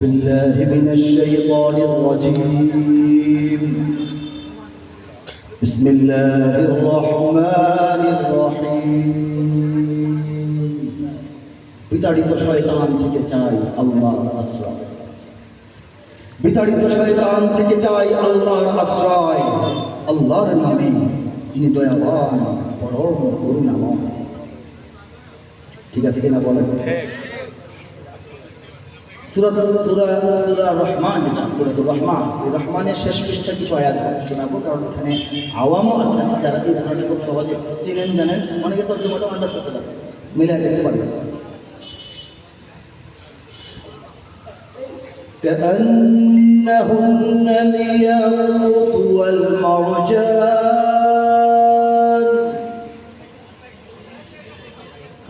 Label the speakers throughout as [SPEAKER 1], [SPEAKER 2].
[SPEAKER 1] بالله من الشيطان الرجيم بسم الله الرحمن الرحيم বিতাড়িত শয়তান থেকে চাই আল্লাহর আশ্রয় বিতাড়িত শয়তান থেকে চাই আল্লাহর আশ্রয় আল্লাহর নামে যিনি দয়াবান পরম করুণাময় ঠিক আছে কিনা বলেন সুরাত সুরা সুরা রহমান যেটা সুরাতুর রহমান এই রহমানের শেষ পৃষ্ঠা কিছু আয়াত শোনাবো কারণ এখানে আওয়ামও আছেন যারা এই সুরাটা খুব সহজে চিনেন জানেন অনেকে তর্জমাটা আন্দাজ করতে পারে মিলাই দেখতে পারবেন كأنهن الياقوت والمرجان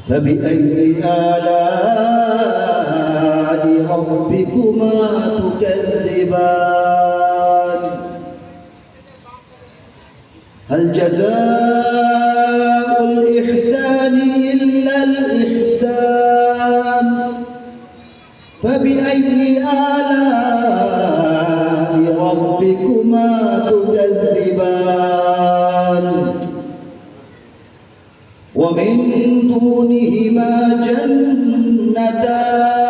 [SPEAKER 1] فبأي آلاء ربكما تكذبان. هل جزاء الإحسان إلا الإحسان؟ فبأي آلاء ربكما تكذبان؟ ومن دونهما جنتان.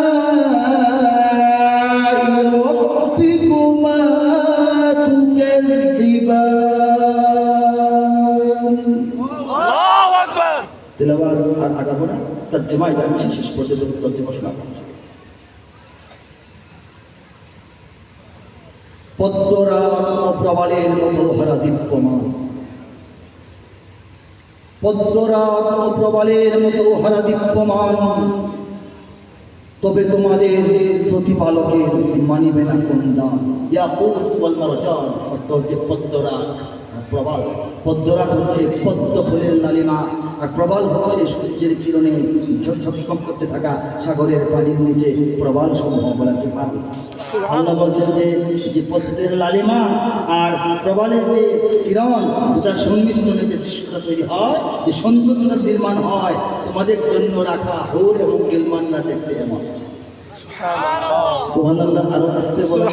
[SPEAKER 1] তেলাওয়াত আর আগাবো না তর্জমায় যাচ্ছি শেষ পর্যন্ত তর্জমা শোনাবো পদ্মরাগ প্রবালের মতো ভরা দীপ্যমান। পদ্মরাগ প্রবালের মতো হারা দীপ্যমান। তবে তোমাদের প্রতিপালকের মানিবে না কোন দান। ইয়া কৌতুবল মারজান, অর্থ হচ্ছে পদ্মরাগ। প্রবাল পদ্মরা হচ্ছে পদ্ম ফুলের লালিমা আর প্রবাল হচ্ছে সূর্যের কিরণে ঝকঝকম করতে থাকা সাগরের পানির নিচে প্রবাল সমূহ বলা আছে আল্লাহ বলছেন যে যে পদ্মের লালিমা আর প্রবালের যে কিরণ দুটার সংমিশ্রণে যে দৃশ্যটা তৈরি হয় যে সৌন্দর্যটা নির্মাণ হয় তোমাদের জন্য রাখা হৌর এবং গিলমানরা দেখতে এমন। সুবহানাল্লাহ। আরও আসতে বলেন।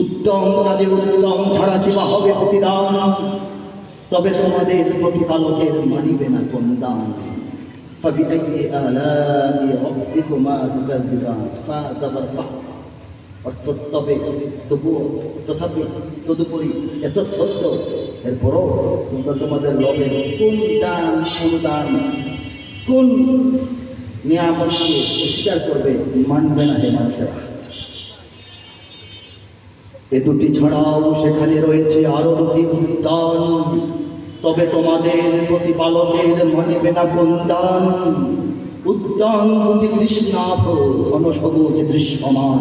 [SPEAKER 1] উত্তম কাজে উত্তম ছাড়া কিবা হবে প্রতিদান। তবে তোমাদের প্রতিপালকের মানিবে না কোন দান। অর্থ তবে তথাপি তদুপরি এত সত্য এরপরও তোমরা তোমাদের লবের কোন দান কোন দান, কোন নিয়ামতকে অস্বীকার করবে, মানবে না হে মানুষেরা। এ দুটি ছাড়াও সেখানে রয়েছে আরও দুটি উদ্যান তবে তোমাদের প্রতিপালকের মানিবে না কন্দান উদ্যান দুটি কৃষ্ণাভ, ঘন সবুজ দৃশ্যমান।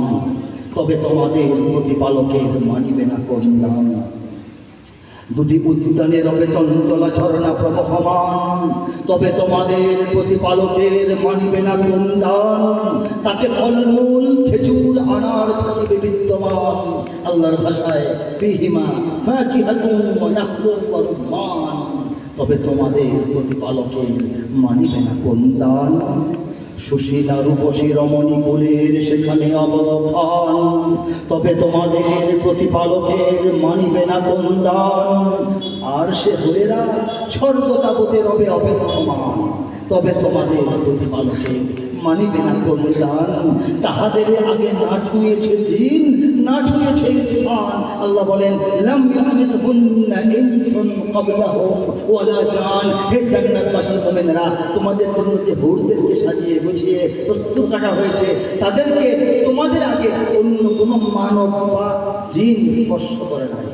[SPEAKER 1] তবে তোমাদের প্রতিপালকের মানিবে না কন্দান দুটি উদ্যানে রবে চঞ্চলা ঝর্ণা প্রবহমান। তবে তোমাদের প্রতিপালকের মানিবে না বন্দান তাকে ফলমূল, খেজুর আনার থাকিবে বিদ্যমান। আল্লাহর ভাষায়, ফিহিমা নাহরুন ওয়া তবে তোমাদের প্রতিপালকের মানিবে না বন্দান সুশীলা রূপসী রমণী কুলের সেখানে অবস্থান। তবে তোমাদের প্রতিপালকের মানিবে না বন্দান আর সে হয়েরা স্বর্গ হবে অপেক্ষমান। তবে তোমাদের প্রতিপালকের মানিবে না বন্দান তাহাদের আগে না ছুঁয়েছে দিন না ছুঁয়েছে ইনসান। আল্লাহ বলেন লাম ইয়ামিদহুন্না ইনসুন ক্বাবলাহুম ওয়ালা জান। হে জান্নাতবাসী মুমিনরা তোমাদের জন্য যে হুরদেরকে সাজিয়ে গুছিয়ে প্রস্তুত রাখা হয়েছে তাদেরকে তোমাদের আগে অন্য কোনো মানব বা জিন স্পর্শ করে নাই।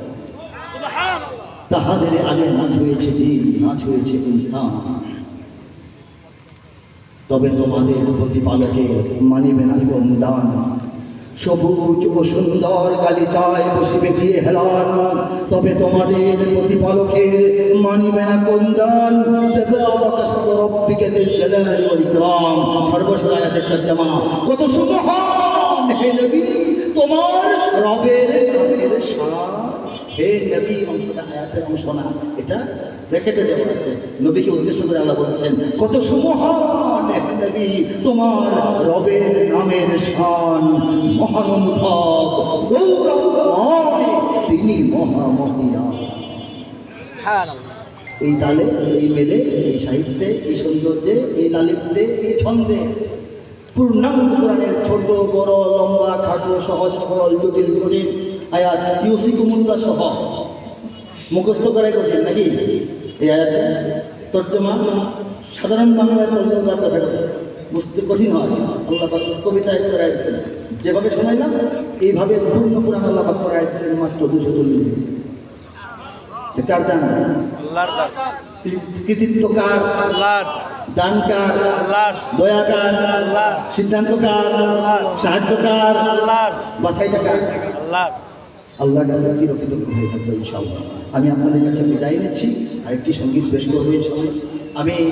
[SPEAKER 1] তাহাদের আগে না ছুঁয়েছে জিন না ছুঁয়েছে ইনসান। তবে তোমাদের প্রতিপালকের মানিবে না কোন দান সবুজ ও সুন্দর গালিচায় বসিবে দিয়ে হেলান। তবে তোমাদের প্রতিপালকের মানিবে না কোনদান সর্বসরায়াতের তর্জমা। কত সুমহান। হে নবী, তোমার রবের শান হে নবী, অংশটা অংশ না, এটা ব্র্যাকেটে দেওয়া আছে। নবীকে উদ্দেশ্য করে আল্লাহ বলেছেন, কত সুমহান। নবী তোমার রবের নামের শান। মহান অনুভব গৌরবময় তিনি মহামহিয়া। এই তালে এই মেলে এই সাহিত্যে এই সৌন্দর্যে এই লালিত্যে এই ছন্দে। পূর্ণাঙ্গ কোরআনের ছোট বড় লম্বা খাটো সহজ সরল জটিল জটিল আয়াত ইউসি কুমুল্লা সহ। মুখস্থ করাই করছেন নাকি? এই আয়াতে তর্জমা? সাধারণ বাংলায় পড়লেও তার কথা বুঝতে কঠিন হয়। আল্লাহ কবিতায় করাই দিচ্ছেন যেভাবে শোনাইলাম এইভাবে পূর্ণ কোরআন আল্লাহ পাক করাই দিচ্ছেন মাত্র দুশো চল্লিশ দিন। কার দান?
[SPEAKER 2] আল্লাহর
[SPEAKER 1] কাছে চিরকৃতজ্ঞ হয়ে থাকব ইনশাআল্লাহ। আমি আপনাদের কাছে বিদায় নিচ্ছি। আরেকটি সংগীত পেশ করব ইনশাআল্লাহ। আমি